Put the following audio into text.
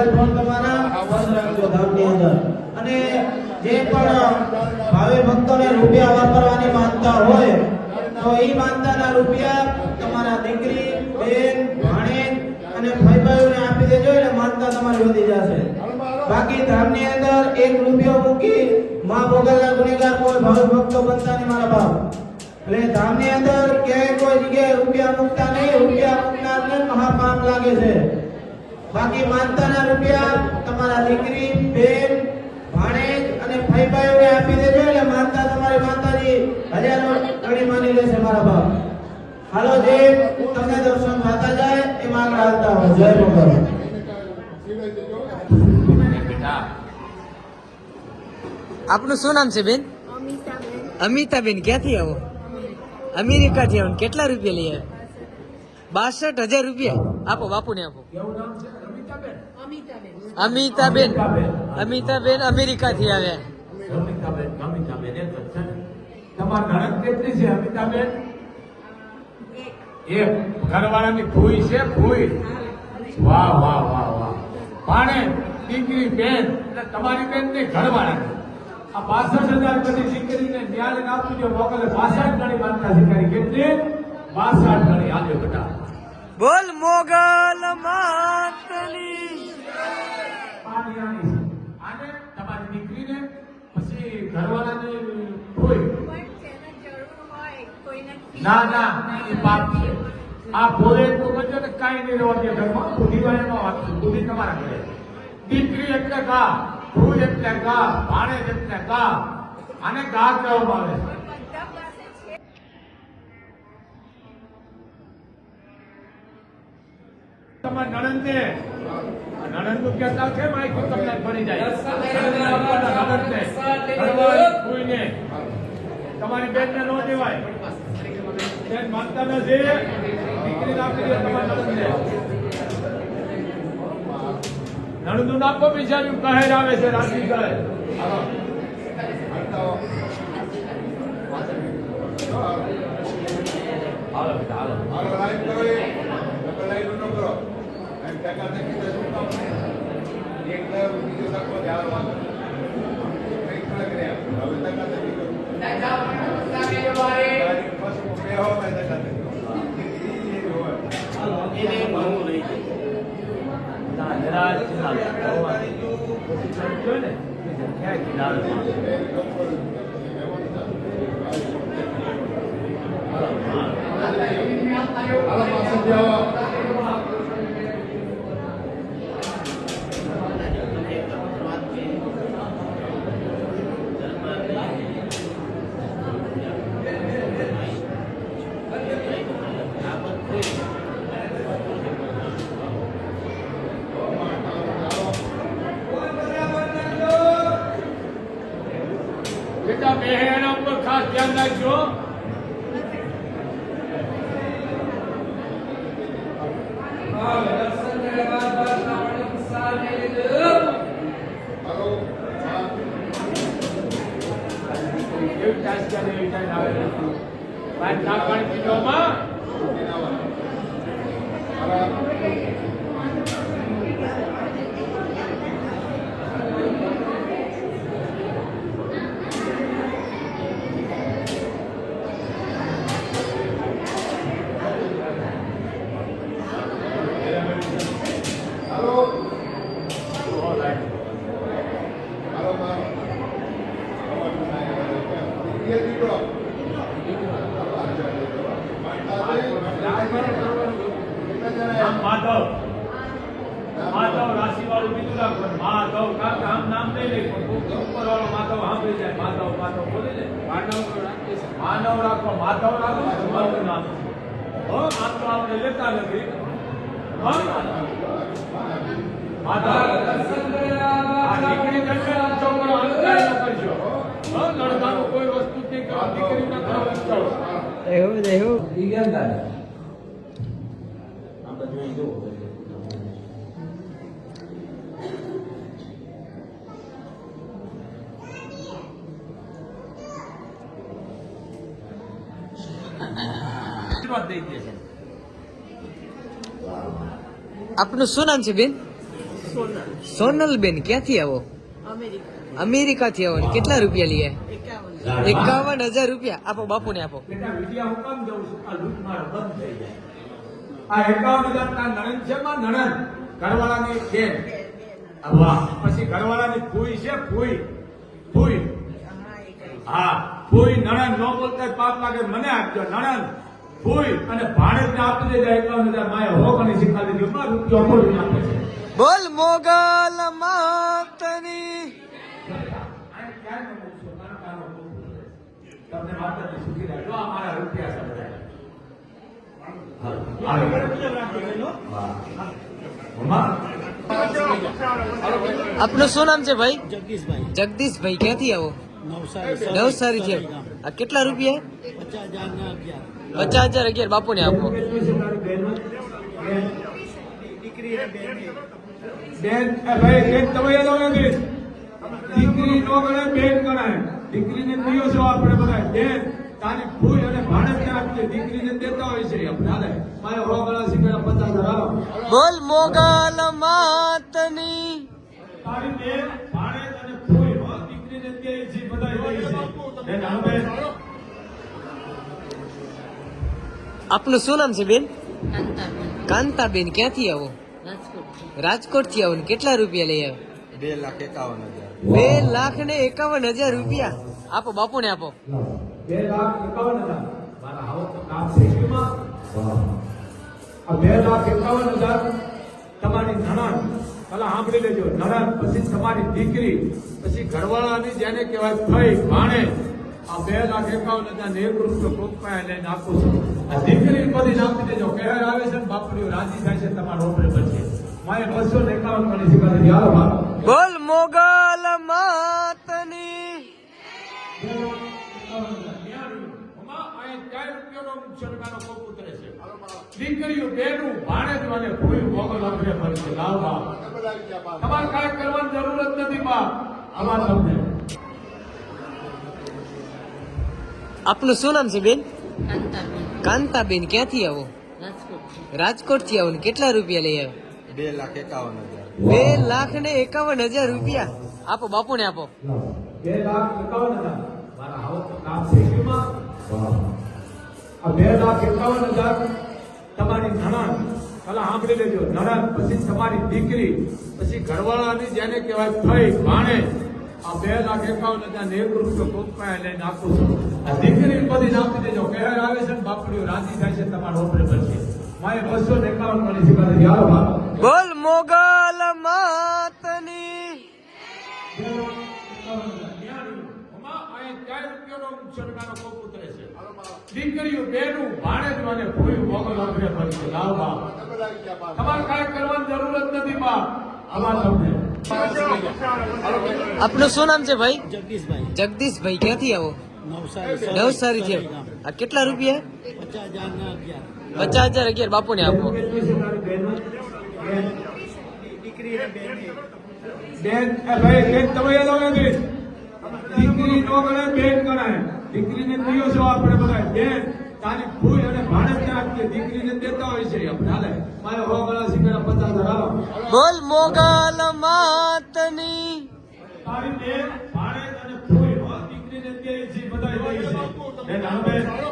Mobile phone તમારા બંધ રાખજો ધામની અંદર. અને જે પણ ભાવે ભક્તોને રૂપિયા વાપરવાની માનતા હોય, તો એ માનતાના રૂપિયા તમારા દીકરી, બેન, ભાણેજ અને ભાઈભાઈઓને આપી દેજો એટલે માનતા તમારી વધી જશે. બાકી ધામની અંદર એક રૂપિયો મૂકી માં ભોગલના ગુનેગાર કોઈ ભાવે ભક્તો બનતા નહીં મારા બાપ. એટલે ધામની અંદર ક્યાંય કોઈ જગ્યાએ રૂપિયા મૂકતા નહીં, રૂપિયા મૂકનારને મહાપાપ લાગે છે. બાકી માનતાના રૂપિયા તમારા દીકરી બેન ભાણેજ અને ભાઈભાઈઓને આપી દેજો એટલે માનતા તમારી માતાજી હજારો ગણી માની લેશે મારા બાપ. હાલો જે તમને દર્શન થતા જાય એ આગળ આવતા હોય. જય ભગવાન આપનું શું નામ છે બેન? અમિતાબેન. ક્યાંથી આવો? અમેરિકાથી આવો. ને કેટલા રૂપિયા લઈ આવ્યા? બાસઠ હજાર રૂપિયા. આપો બાપુને આપો. અમિતાબેન. અમિતાબેન. અમિતાબેન અમેરિકાથી આવ્યા. અમિતાબેન અમિતાબેન એક જ છે તમારી નણંદ કેટલી છે અમિતાબેન? એક. એક. ઘરવાળાની ફૂઈ છે ફૂઈ વાહ વાહ વાહ વાહ. ભાણે દીકરી બેન. એટલે તમારી બેન ને ઘરવાળાની. આ પાસઠ હજાર બધી દીકરીને ન્યાય આપી દો મોકલે બાસઠ ગણી માનતા શીખાડી. કેટલી? બાસઠ ગણી. આજે બધા બોલ મોગલ માતની પાણી આની છે. આને તમારી દીકરીને પછી ઘરવાળાની ફૂઈ પણ જેને જરૂર હોય કોઈને ના ના એ પાપ છે. આ બોલે તો કરજો ને કાંઈ નહીં રહેવા દે ઘરમાં. બુદ્ધિ નો વાત છે બુદ્ધિ તમારા ઘરે. દીકરી એટલે ગા ભૂજ એટલે ગા ભાણેજ એટલે ગા. આને ગા કહેવામાં આવે છે. બધા તમારા નણંદને કહેતા છે માહિતી તમને ફરી જાય નણંદને આપવાના નણંદને, ઘરવાળી, ફૂઈને. તમારી બેનને ન દેવાય. બેન માનતા નથી. દીકરીને આપી દે તમારા નણંદને નણંદનું નાખો બિચાર્યું કહેર આવે છે રાશિ કહે હાલો બેટા હાલો. હાલો લાઈન કરો એ. લાઈન ન કરો. એમ ટકા ટકી શું કામ એક બીજો સાકો ધ્યાન વાંધો Gracias. ધ્યાન રાખજો. હાલો હા. એવી ટાઈસ ચાલે એવી ટાઈસ આવે ભાઈ ચા પાણી પીજો માધવ. માધવ રાશિ વાળું બીજું રાખો માધવ કાકા આમ નામ નહીં લઈ ઉપર વાળો માધવ સાંભળી જાય. માધવ માધવ બોલી ને માનવ રાખો માધવ રાખો તમારું નામ. હો આમ તો આપણે લેતા નથી. માધવ. દર્શન ને છોકરો ન કરજો. એવું એવું આપનું શું નામ છે બેન? સોનલ. બેન ક્યાંથી આવો? અમેરિકાથી થી ને કેટલા રૂપિયા લઈએ? એકાવન હજાર રૂપિયા. આપો આપો. આ એકાવન હજાર ના નણંદ છે માં નણંદ. ઘરવાળાની બેન. પછી ઘરવાળાની ફૂઈ છે ફૂઈ ફૂઈ હા ફૂઈ નણંદ. ન બોલતા પાપ લાગે. મને આપજો નણંદ. ફૂઈ અને ભાડે જ આપી દેજો એકાવન હજાર. માએ હો કણી શીખાડી દીધું. રૂપિયો બોલી આપે છે. બોલ મોગલ માતની આ ક્યાં નમું છું? કાંટાનો ભૂખ છે. તમને માતાજી સુખી રાખજો. આ મારા રૂપિયા છે બધા. આપનું શું નામ છે ભાઈ? જગદીશભાઈ. જગદીશભાઈ ક્યાંથી આવો? નવસારી છે. આ કેટલા રૂપિયા? પચાસ હજાર અગિયાર. બાપુ ને બાપુને આપો. દીકરી બેન બેન ભાઈ તમે યાદ આવે કે દીકરી નો ગણાય બેન ગણાય. દીકરીને દિયો છો આપણે બધા બેન તારી ભૂલ અને ભાડે જ આપજે દીકરીને દેતા હોય છે. આપણે મારે હો ગણા શીખડા પચાસ હજાર બોલ મોગલ માતની. તારી બેન ભાડે અને ભૂલ. હો દીકરીને દે છે બધા દે છે. આપનું શું નામ છે બેન? કાંતાબેન. ક્યાંથી આવો? રાજકોટથી આવો ને કેટલા રૂપિયા લઈ આવે બે લાખ એકાવન હજાર. બે લાખ ને એકાવન હજાર રૂપિયા. આપો બાપુને આપો. બે લાખ એકાવન હજાર. બે લાખ એકાવન હજાર તમારી નણંદ. પેલા સાંભળી લેજો. નણંદ પછી તમારી દીકરી પછી ઘરવાળાની જેને કહેવાય ભાઈ ભાણે. આ બે લાખ એકાવન હજાર ને એક રૂપિયો કોકપાયા લઈને આપું છું. આ દીકરી બધી નાખી દેજો. કહેર આવે છે ને બાપડીઓ રાજી થાય છે તમારો ઓપરે પછી મારે બસો ને એકાવન મને બોલ મોગલ! માતની. દીકરીઓ બેનું ભાણેજ અને ભૂલ મોગલ આપણે ભરશે લાવ તમારે કાંઈ કરવાની જરૂર જ નથી બાપ. અમાર તમને. આપનું શું નામ છે બેન? કાંતાબેન. ક્યાંથી આવો? રાજકોટથી આવો ને કેટલા રૂપિયા લઈ આવે બે લાખ એકાવન હજાર. બે લાખ ને એકાવન હજાર રૂપિયા. આપો બાપુને આપો. બે લાખ એકાવન હજાર. બે લાખ એકાવન હજાર તમારી નણંદ. પેલા સાંભળી લેજો. નણંદ પછી તમારી દીકરી પછી ઘરવાળાની જેને કહેવાય થઈ ભાણે. આ બે લાખ એકાવન હજાર ને એક રૂપિયો કોકપાયા લઈને આપું છું. આ દીકરી બધી નાખી દેજો. કહેર આવે છે ને બાપડીઓ રાજી થાય છે તમારો ઓપરે બનશે મારે બસો ને એકાવન મળી છે બોલ મોગલ! માતની. દીકરીઓ બેનું ભાણે જ મને ફૂઈ મોગલ આપણે ભરશે લાવ બાપ. તમારે કાંઈ કરવાની જરૂર જ નથી બાપ. આમાં તમને આપનું શું નામ છે ભાઈ? જગદીશભાઈ. જગદીશભાઈ ક્યાંથી આવો? નવસારી નવસારી છે. આ કેટલા રૂપિયા? પચાસ હજાર અગિયાર. પચાસ હજાર અગિયાર. બાપુને આપો. દીકરી બેન. ભાઈ બેન તમે યાદ આવે કે દીકરી નો ગણાય બેન ગણાય. દીકરીને દિયો છો આપણે બધા બેન તારી ભૂલ અને જ આપજે દીકરીને દેતા હોય છે. આપણે હાલે. મારે હો ગણા શીખડા પચાસ હજાર બોલ મોગલ માતની. તારી બેન ભાડે અને ભૂલ દીકરીને દે છે. બધા દે છે. બેન.